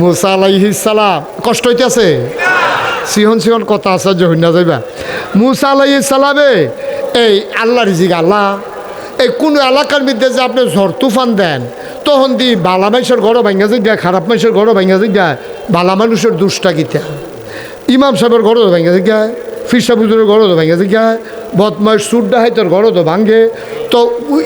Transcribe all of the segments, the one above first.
মুসা আলাইহিস সালাম, কষ্ট হইতেছে? সিহন সিহন কথা আছে যে হইনা যাইবা। মুসা আলাইহিস সালামে এই আল্লাহ রিজিক আল্লাহ। এই কোন এলাকার মধ্যে যে আপনি ঝড় তুফান দেন, তখন দি বালা মানুষের ঘরও ভাঙ্গা যায় খারাপ মানুষের ঘরও ভাঙ্গা যায় বালা মানুষের দুষ্টা গীতা। ইমাম সাহেবের ঘরও ভাঙ্গা যায় ফিরসা পুজোর ঘরও তো ভাঙ্গা যায় বদমাস সুরডা হাইতের ঘরও তো ভাঙ্গে তো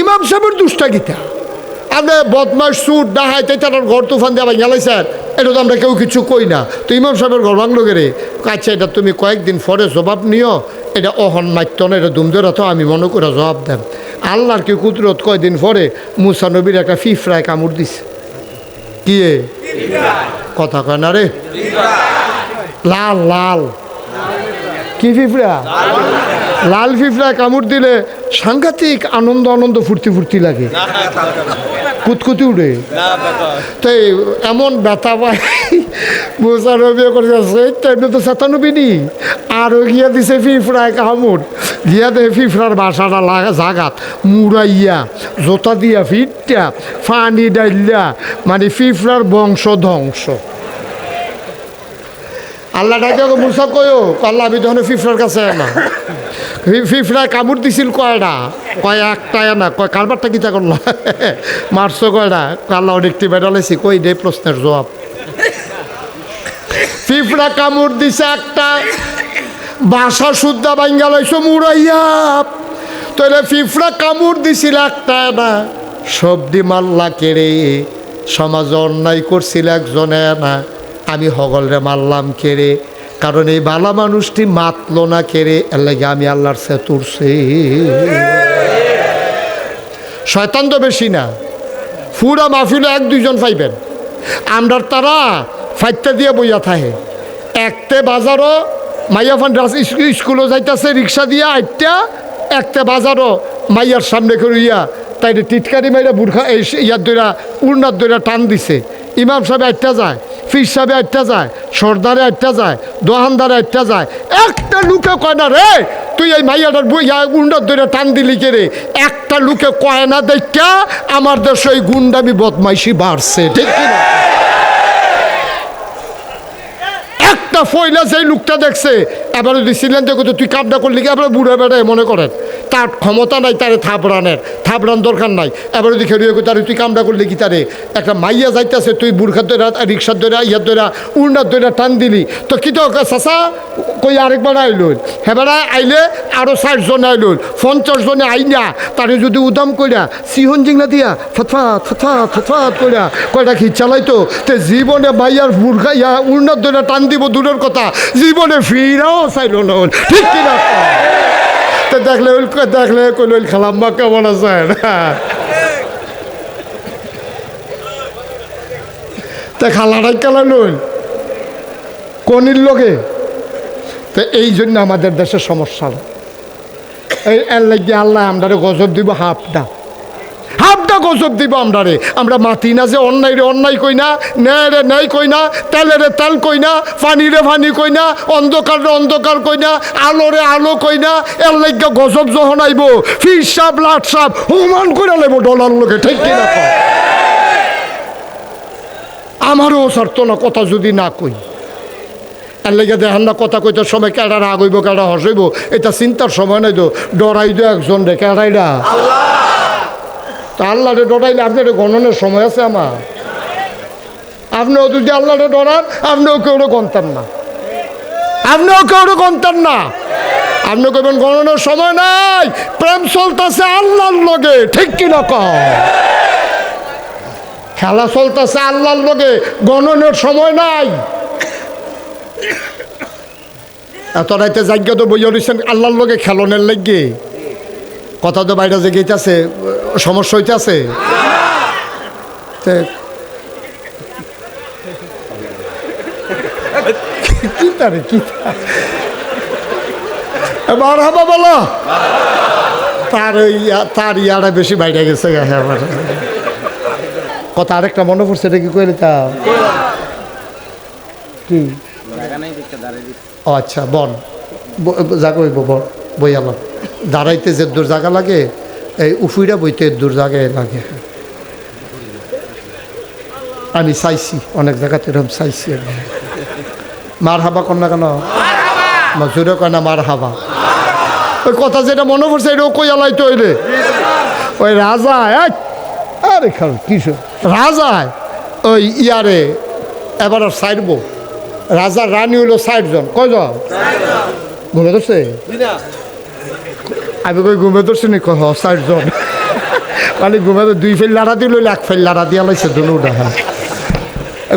ইমাম সাহেবের দুষ্টা গীতা। আপনি বদমাস সুর ডাহাইতে তার ঘর তুফান দেওয়া গেলাই স্যার এটা তো আমরা কেউ কিছু কই না। তো ইমাম সাহেবের ঘর ভাঙলো গেলে আচ্ছা এটা তুমি কয়েকদিন পরে জবাব নিও। এটা অহন মাত্য না এটা দুমদরা তো আমি মনে করে জবাব দেন আল্লাহর কি কুদরত কয়দিন পরে মুসা নবীর একটা ফিফরায় কামড় দিছে? কি কথা কয় না রে? লাল লাল। কি ফিফরা? লাল ফিফরা কামড় দিলে সাংঘাতিক আনন্দ আনন্দ ফুর্তি ফুর্তি লাগে। কুতকুতি উঠে তাই এমন ব্যথা পায় মোসা রবি করছে টাইমে তো সাতানবি নি আরও গিয়া দিছে ফিফড়ায় কামড় গিয়া দে ফিফড়ার বাসাটা লাগা জাগাত মুড়াইয়া জোতা দিয়া ফিটটা ফানি ডাইলিয়া মানে ফিফড়ার বংশ ধ্বংস। আল্লাহ ডাকে ওকে মুসা কয়ো? আল্লাহ, আমি তখন ফিফড়ার কাছে না। ফিফড়ায় কামড় দিছিল কয়টা কয় একটা না কয় কারবারটা কিতা করল? মারছো কয়টা আল্লাহ, অনেকটি বেড়ালেছি কই দে প্রশ্নের জবাব। ফিফড়া কামড় দিছে একটা। বাসা শুদ্ধা বাঙ্গা লাইছো মুড়াইয়া তাহলে ফিফড়া কামড় দিছিল একটা না সবদি মাল্লা কেড়ে সমাজে অন্যায় করছিল একজনে না আমি হগলরে মারলাম কেড়ে, কারণ এই বালা মানুষটি মাতলো না কেড়ে, এর লাগে আমি আল্লাহর সে তুরছি। শয়তান তো বেশি না। ফুরা মাহফিলে এক দুইজন পাইবেন। আমরার তারা ফাইটটা দিয়ে বইয়া থাহে একতে বাজারও, মাইয়া ফান স্কুলও যাইতাছে, রিক্সা দিয়া আটটা একতে বাজারও মাইয়ার সামনে করিয়া তাই টিটকারি মাইরা বুড়খা ইয়ার দইরা উড়নার দইরা টান দিছে। ইমাম সাহেব আটটা যায়। ফির সাহেব আটটা যায়, সর্দারে আটটা যায়, দোহানদারে আটটা যায়। একটা লুকে কয় না রে, তুই এই মাইয়াটার বই গুন্ডার ধরে টান দিলি কে রে? একটা লুকে কয় না দেখা আমার দেশে এই গুন্ডামি বদমাইশি বাড়ছে, ঠিক কি না? একটা ফয়লা যেই লোকটা দেখছে, এবারে দেখো তো তুই কামটা করলি কি? এবারে বুড়ে বেড়ায় মনে করেন। তার ক্ষমতা নাই, তারে থাপড়ানের। থাপড়ান দরকার নাই। এবারে দেখে রিয়ে তারে তুই কামটা করলি কি তারে? একটা মাইয়া যাইতেছে, তুই বুড়খার দৈরা রিক্সার দৈরা ইয়ার দৈরা উড়নার দৈরা টান দিলি। তো কি তো চাষা কই আরেকবার আইলুন। হেবারা আইলে আরও ষাট জন আইলুন। পঞ্চাশ জনে আইনা, তারে যদি উদাম কইরা, সিহন জিংলা দিয়া ফতফাত ফতফাত ফতফাত কইরা, কয়টা খিচ চালাইতো? তে জীবনে মাইয়ার বুড়খা, ইয়া উড়নার দৈরা টান দিব দূরের কথা। জীবনে ফিরাও চাইল না। ঠিক কিনা তো দেখলে দেখলে কইল খালাম্মা কেমন আছে তা খালাটাই কেলা নইল কনির লোকে তো এই জন্য আমাদের দেশের সমস্যা। এই এর লাগিয়ে আল্লাহ আমরা গজব দিব হাফটা হাফটা গজব দিব আমরারে। আমরা মাতি না যে অন্যায় রে অন্যায় কই না, ন্যায় রে ন্যায় কই না, তেলে রে তেল কই না পানি রে পানি কই না, অন্ধকার রে অন্ধকার কই না, আলো রে আলো কই না, এর লাগে গজব যখন আইব ফির সাপ, লাট সাপ, হুমান করে নেব ডলার লোকে, ঠিক কিনা? আমারও সারত না, কথা যদি না কই। এর লেগে দেখেন না, কথা কইতে সময় কেডা রাগ হইব, কেডা হসইব এটা চিন্তার সময় নাই তো, ডরাই দো একজন রে কেডাইডা তা আল্লাহরে ডরাইলে আপনার গণনের সময় আছে আমার। আপনিও যদি আল্লাহরে ডরান, আপনিও কেউ গন্তান না। আপনিও কেউ গন্তান না। আপনি কইবেন গণনের সময় নাই, প্রেম চলতেছে আল্লাহর লগে, ঠিক কিনা কম খেলা চলতেছে আল্লাহর লগে, গণনের সময় নাই। এত রাইতে যাজ্ঞা তো বইয়া রয়েছেন আল্লাহর লগে খেলনের লাগে। কথা তো বাইরে যে গেইতেছে, সমস্যা হইতেছে? কি তারে, কি বলো। তার ইয়া- তার ইয়ারা বেশি বাইরে গেছে হ্যাঁ আমার। কথা আরেকটা মনে পড়ছে, এটা কি কইলে তা? ও আচ্ছা বন। জাগা হইব, বন, বই আমার দাঁড়াইতে যে দূর জায়গা লাগে এই উফুইরা বইতে দূর জায়গায় লাগে। আমি চাইছি অনেক জায়গাতে এরকম চাইছি। মার হাবা কর না কেন জোরে কয় না মার হাবা ওই কথা যেটা মনে পড়ছে এটাও কই আলাই তৈরে ওই রাজা আরে খাল কিছু রাজা ওই ইয়ারে এবার সাইডব রাজা রানী হইল ষাটজন কয়জন? ঘুমে ধরছে আমি কই ঘুমে ধরছি নি? কহ ষাটজন মানে ঘুমে দুই ফেল লাড়া দিল, এক ফেল লাড়া দিয়া লাইছে দুটা হ্যাঁ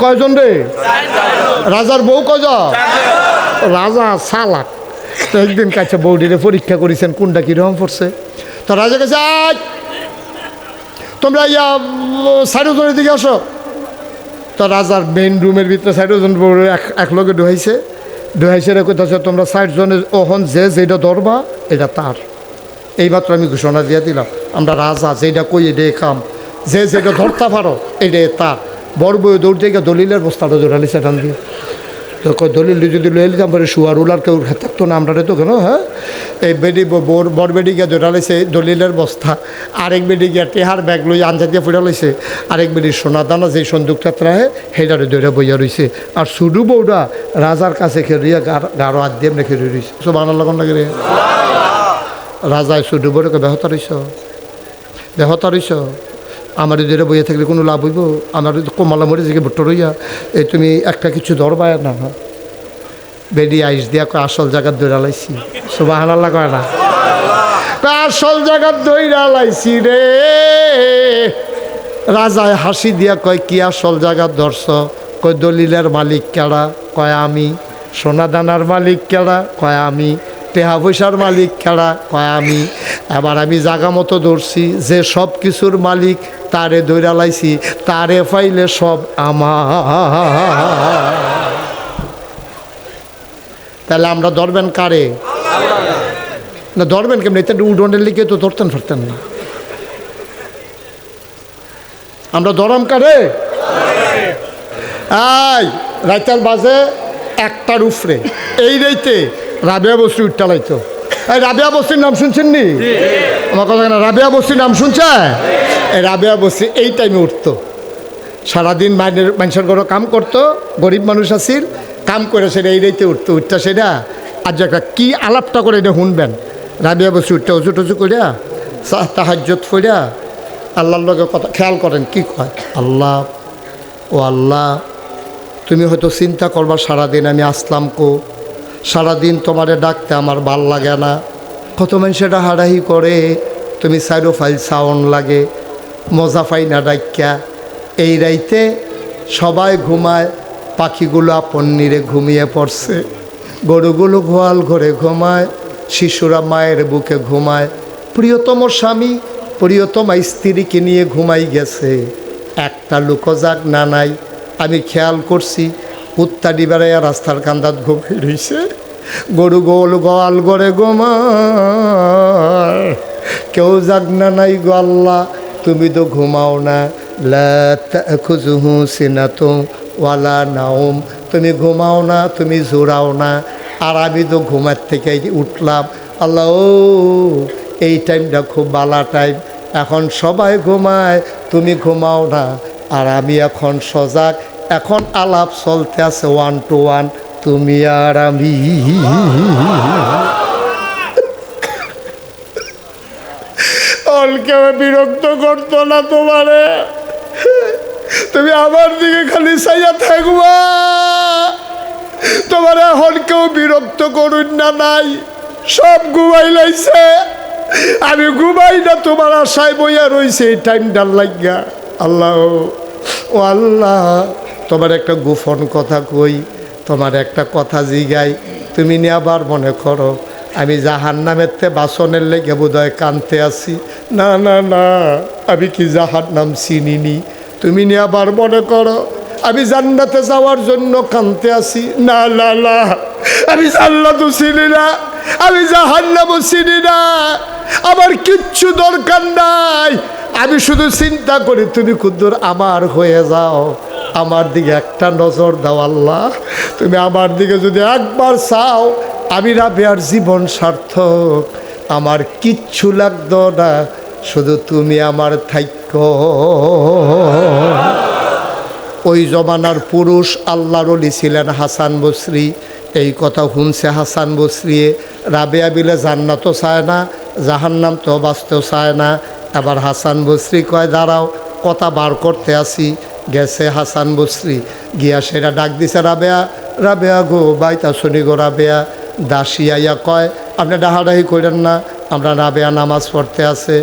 কয়জন রে? রাজার বউ কয়জন রাজা সালাক তো একদিন কাছে বৌডিরে পরীক্ষা করেছেন, কোনটা কীরকম পড়ছে? তো রাজা কাছে, আয়! তোমরা ইয়া সাইডজনের দিকে আসো। তো রাজার মেইন রুমের ভিতরে সাইডজন বউ এক এক লগে ডুহাইছে ডুহাইছে রে কোথাছে তোমরা সাইডজনের ওহন যে যেটা ধরবা, এটা তার। এইমাত্র আমি ঘোষণা দিয়ে দিলাম, আমরা রাজা যেটা কই এটা কাম যে যেটা ধরতে পারো এটা তার। বড় বই দৌড় থেকে দলিলের বস্তাটা জোরালি সেখান দিয়ে। তো দলিল যদি লয়ে নিতাম পরে শুয়ার উলার কেউ থাকতো না আমরা তো কেন হ্যাঁ? এই বেডি বর বর বেডি গিয়ে ধরা লাইছে দলিলের বস্তা। আরেক বেডি গিয়ে টেহার ব্যাগ লই আঞ্জা দিয়ে ফুটা লাইছে আরেক বেডি সোনা দানা যে সন্দুকটা ত্রাহে সেইটারে ধরে বইয়া রইছে। আর সুডু বউটা রাজার কাছে খেলিয়া গারো হাত দিয়ে খেলে রইছে। সব আনার লগন লাগে রে। রাজায় সুডু বউটাকে বেহতা রইছ? বেহতা রইছ? আমার ধরে বইয়া থাকলে কোনো লাভ হইব? আমার কমলা মরে যে ভুট্টো রইয়া এই তুমি একটা কিছু ধরবায় না বেডি আইস দিয়া কয়, আসল জায়গার দৈরা লাইছি। সুবাহ কয় না? আসল জায়গার দৈরা লাইছি রে। রাজায় হাসি দিয়া কয়, কি আসল জায়গার ধরছ? কয়, দলিলের মালিক কেডা? কয়, আমি সোনা দানার মালিক কেডা? কয়, আমি টেহা পয়সার মালিক কেডা কয় আমি? এবার আমি জাগা মতো ধরছি যে সব কিছুর মালিক তারে দৈরা লাইছি, তারে পাইলে সব আমার। তাহলে আমরা ধরবেন কারে? না, ধরবেন কেমন? এটা উডনের লিখে তো ধরতেন ফেরতেন না। আমরা ধরাম কারে? আই রাইতাল বাজে একটার উফরে এই রাইতে রাবিয়া বস্তি উঠটালাইতো এই রাবিয়া বস্তির নাম শুনছেন নি? আমার কথা না রাবিয়া বস্তির নাম শুনছে? এই রাবিয়া বস্তি এই টাইমে উঠতো। সারাদিন মায়ের মানুষের ঘরে কাম করতো গরিব মানুষ আছিল কাম করে সেটা এই রাইতে উঠতো উঠটা সেটা। আজ একটা কি আলাপটা করে এটা শুনবেন? রাবিয়া বসে উঠতে উঁচু টুচু করিয়া তাহাজ্যত ফইরা আল্লাহর লগে কথা খেয়াল করেন কি কয়? আল্লাহ ও আল্লাহ তুমি হয়তো চিন্তা করবা সারাদিন আমি আসলাম কো? সারাদিন তোমারে ডাকতে আমার ভালো লাগে না। কত মানুষেরা হারাহি করে, তুমি সাইডো ফাইল সাউন্ড লাগে, মজা পাই না ডাক্যা এই রাইতে সবাই ঘুমায়, পাখিগুলো আপন নিরে ঘুমিয়ে পড়ছে। গরুগুলো গোয়াল ঘরে ঘুমায়, শিশুরা মায়ের বুকে ঘুমায়। প্রিয়তম স্বামী, প্রিয়তম স্ত্রীকে নিয়ে ঘুমাই গেছে। একটা লোকজাগ না নাই, আমি খেয়াল করছি উত্তাডি বেড়াইয়া রাস্তার কান্দাত ঘুমিয়ে রইছে গরু গোল গোয়াল গড়ে ঘুমায়। কেউ জাগ না নাই গো আল্লাহ, তুমি তো ঘুমাও না। খুজুহু সিনাতো ওয়ালা নাওম। তুমি ঘুমাও না, তুমি জোরাও না। আর আমি তো ঘুমার থেকে উঠলাম। আল্লাহ, ও, এই টাইমটা খুব বালা টাইম। এখন সবাই ঘুমায়, তুমি ঘুমাও না। আর আমি এখন সজাগ এখন আলাপ চলতে আছে ওয়ান টু ওয়ান তুমি আর আমি। অলকে বিরক্ত করতো না তোমারে। তুমি আমার দিকে খালি চাইয়া থাকবা। তোমার এখন কেউ বিরক্ত করুন না নাই। সব ঘুমাই লাইছে। আমি ঘুমাই না, তোমার আশায় বইয়া রইছে এই টাইমটার লাগিয়া আল্লাহ, ও আল্লাহ। তোমার একটা গোপন কথা কই, তোমার একটা কথা জিগাই, তুমি নিয়ে আবার মনে করো, আমি জাহান নামের তে বাসনের লেগে বোধহয় কানতে আসি না না না, আমি কি জাহান নাম চিনিনি? তুমি নিয়ে আবার মনে করো, আমি জান্নাতে যাওয়ার জন্য কানতে আসি না না না, আমি জান্নাতও চিনি না, আমি জাহান্নামও চিনি না, আমার কিচ্ছু দরকার নাই। আমি শুধু চিন্তা করি, তুমি কুদ্দুর আমার হয়ে যাও। আমার দিকে একটা নজর দাও আল্লাহ। তুমি আমার দিকে যদি একবার চাও, আমি রাবেয়ার জীবন সার্থক। আমার কিচ্ছু লাগতো না, শুধু তুমি আমার থাক্য ওই জমানার পুরুষ আল্লাহর অলি ছিলেন হাসান বসরি। এই কথা শুনছে হাসান বসরিয়ে রাবেয়া বিলে জান্নাতও চায় না, জাহান্নাম তো বাঁচতেও চায় না। এবার হাসান বসরি কয়, দাঁড়াও, কথা বার করতে আসি। গেছে হাসান বসরি। গিয়া সেরা ডাক দিছে, রাবেয়া রাবেয়া গো, বাইতা শুনি গো রাবেয়া। দাসী আইয়া কয়, আপনি ডাহাডাহি করেন না, আমরা রাবেয়া নামাজ পড়তে আছে।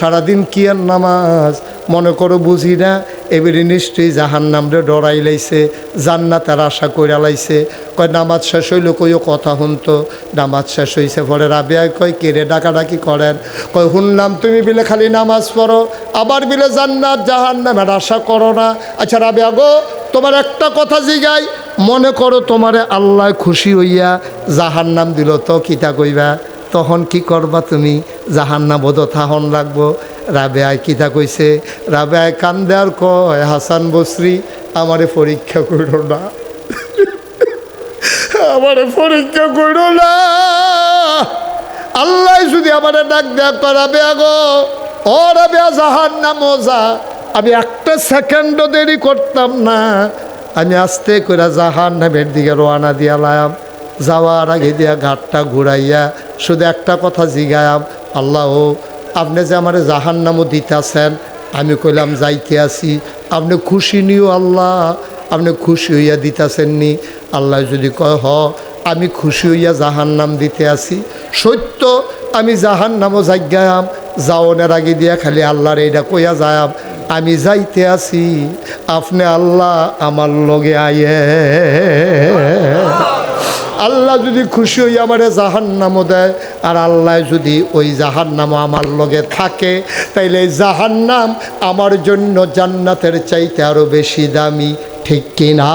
সারাদিন কি আর নামাজ? মনে করো বুঝি না এবারে নিশ্চয়ই জাহান নামরে ডরাই লাইছে জান্নাতের আশা কইরা লাইছে। কয়, নামাজ শেষ হইল কইও কথা শুনতো। নামাজ শেষ হইছে, পরে রাবেয়ায় কয় কেড়ে ডাকাডাকি করেন? কয় শুনলাম তুমি বিলে খালি নামাজ পড়ো, আবার বিলে জান্নাত জাহান নামের আশা করো না। আচ্ছা রাবেয়া গো, তোমার একটা কথা জিগাই, মনে করো তোমারে আল্লাহ খুশি হইয়া জাহান নাম দিল, তো কিতা কইবা? তখন কি করবা তুমি? জাহান্না বোধ থাহন লাগবো। রাবেয়ায় কিতা কইছে? রাবেয়ায় কান্দে আর কয়, হাসান বসরি, আমারে পরীক্ষা করো না। আমারে পরীক্ষা করো না। আল্লাহ যদি আমারে ডাক দেয়া করাবে আগো ও রাবেয়া, জাহান না মজা। আমি একটা সেকেন্ডও দেরি করতাম না। আমি আস্তে করে জাহান নামের দিকে রোয়ানা দিয়ালাম। যাওয়ার আগে দিয়া ঘাটটা ঘুরাইয়া শুধু একটা কথা জিগায়াম, আল্লাহ আপনি যে আমার জাহান নামও দিতেছেন, আমি কইলাম যাইতে আসি। আপনি খুশি নিও আল্লাহ, আপনি খুশি হইয়া দিতেছেন নি আল্লাহ যদি কয়, হ, আমি খুশি হইয়া জাহান নাম দিতে আসি। সত্য, আমি জাহান নামও জাগায়াম যাওনের আগে দিয়া খালি আল্লাহর এইটা কইয়া যায়াম আমি যাইতে আসি, আপনি আল্লাহ আমার লগে আয়ে আল্লাহ যদি খুশি হই আমারে জাহান্নামও দেয়, আর আল্লাহ যদি ওই জাহান্নামও আমার লগে থাকে, তাইলে এই জাহান্নাম আমার জন্য জান্নাতের চাইতে আরও বেশি দামি, ঠিক কিনা?